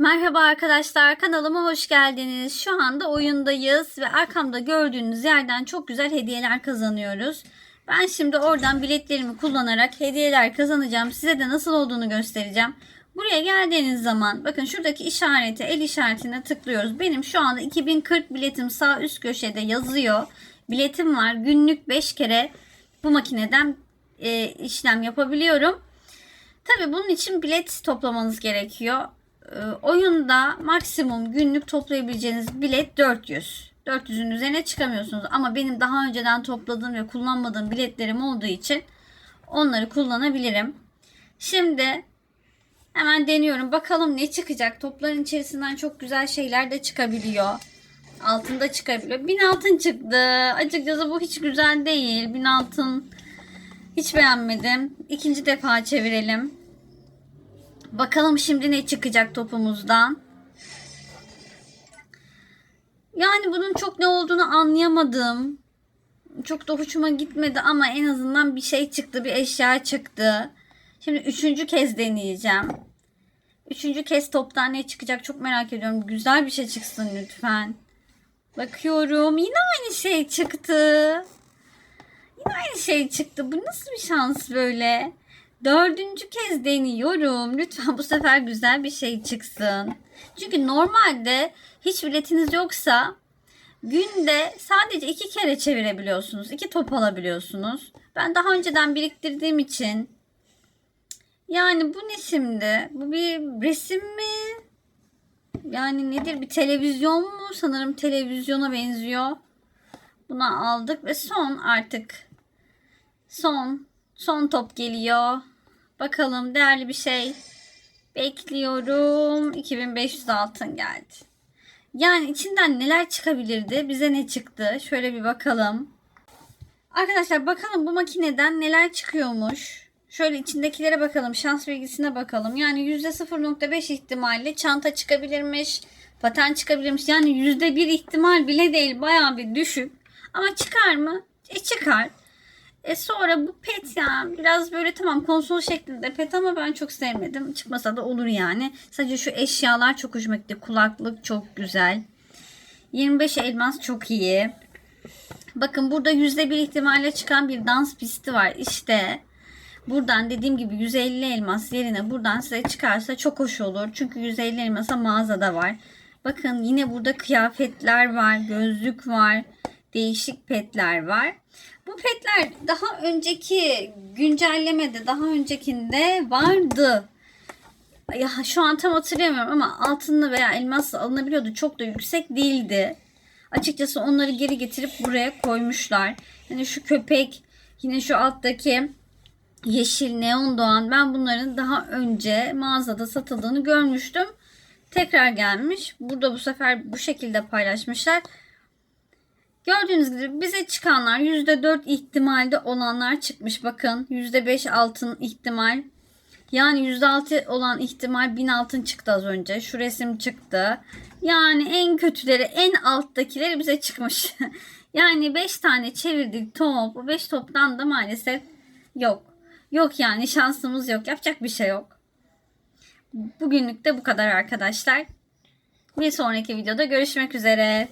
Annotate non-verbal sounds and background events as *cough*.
Merhaba arkadaşlar kanalıma hoş geldiniz. Şu anda oyundayız ve arkamda gördüğünüz yerden çok güzel hediyeler kazanıyoruz. Ben şimdi oradan biletlerimi kullanarak hediyeler kazanacağım. Size de nasıl olduğunu göstereceğim. Buraya geldiğiniz zaman bakın şuradaki işareti el işaretine tıklıyoruz. Benim şu anda 2040 biletim sağ üst köşede yazıyor. Biletim var. Günlük 5 kere bu makineden e, işlem yapabiliyorum. Tabii bunun için bilet toplamanız gerekiyor. Ee, oyunda maksimum günlük toplayabileceğiniz bilet 400. 400'ün üzerine çıkamıyorsunuz. Ama benim daha önceden topladığım ve kullanmadığım biletlerim olduğu için onları kullanabilirim. Şimdi hemen deniyorum. Bakalım ne çıkacak. Topların içerisinden çok güzel şeyler de çıkabiliyor. Altında çıkabiliyor. Bin altın çıktı. Açıkçası bu hiç güzel değil. Bin altın hiç beğenmedim. İkinci defa çevirelim. Bakalım şimdi ne çıkacak topumuzdan. Yani bunun çok ne olduğunu anlayamadım. Çok da hoşuma gitmedi ama en azından bir şey çıktı, bir eşya çıktı. Şimdi üçüncü kez deneyeceğim. Üçüncü kez toptan ne çıkacak çok merak ediyorum. Güzel bir şey çıksın lütfen. Bakıyorum yine aynı şey çıktı. Yine aynı şey çıktı. Bu nasıl bir şans böyle? Dördüncü kez deniyorum. Lütfen bu sefer güzel bir şey çıksın. Çünkü normalde hiç biletiniz yoksa günde sadece iki kere çevirebiliyorsunuz. iki top alabiliyorsunuz. Ben daha önceden biriktirdiğim için yani bu ne şimdi? Bu bir resim mi? Yani nedir? Bir televizyon mu? Sanırım televizyona benziyor. Bunu aldık ve son artık son son top geliyor. Bakalım değerli bir şey. Bekliyorum. 2500 altın geldi. Yani içinden neler çıkabilirdi? Bize ne çıktı? Şöyle bir bakalım. Arkadaşlar bakalım bu makineden neler çıkıyormuş. Şöyle içindekilere bakalım. Şans bilgisine bakalım. Yani %0.5 ihtimalle çanta çıkabilirmiş. Paten çıkabilirmiş. Yani %1 ihtimal bile değil. Bayağı bir düşük. Ama çıkar mı? E çıkar. E sonra bu pet ya biraz böyle tamam konsol şeklinde pet ama ben çok sevmedim. Çıkmasa da olur yani. Sadece şu eşyalar çok hoşuma gitti. Kulaklık çok güzel. 25 elmas çok iyi. Bakın burada %1 ihtimalle çıkan bir dans pisti var. İşte buradan dediğim gibi 150 elmas yerine buradan size çıkarsa çok hoş olur. Çünkü 150 elmasa mağazada var. Bakın yine burada kıyafetler var, gözlük var, değişik petler var. Bu petler daha önceki güncellemede, daha öncekinde vardı. Ya şu an tam hatırlayamıyorum ama altınlı veya elmasla alınabiliyordu. Çok da yüksek değildi. Açıkçası onları geri getirip buraya koymuşlar. Yani şu köpek, yine şu alttaki yeşil neon doğan ben bunların daha önce mağazada satıldığını görmüştüm. Tekrar gelmiş. Burada bu sefer bu şekilde paylaşmışlar. Gördüğünüz gibi bize çıkanlar %4 ihtimalde olanlar çıkmış. Bakın %5 altın ihtimal. Yani %6 olan ihtimal 1000 altın çıktı az önce. Şu resim çıktı. Yani en kötüleri en alttakileri bize çıkmış. *laughs* yani 5 tane çevirdik top. Bu 5 toptan da maalesef yok. Yok yani şansımız yok. Yapacak bir şey yok. Bugünlük de bu kadar arkadaşlar. Bir sonraki videoda görüşmek üzere.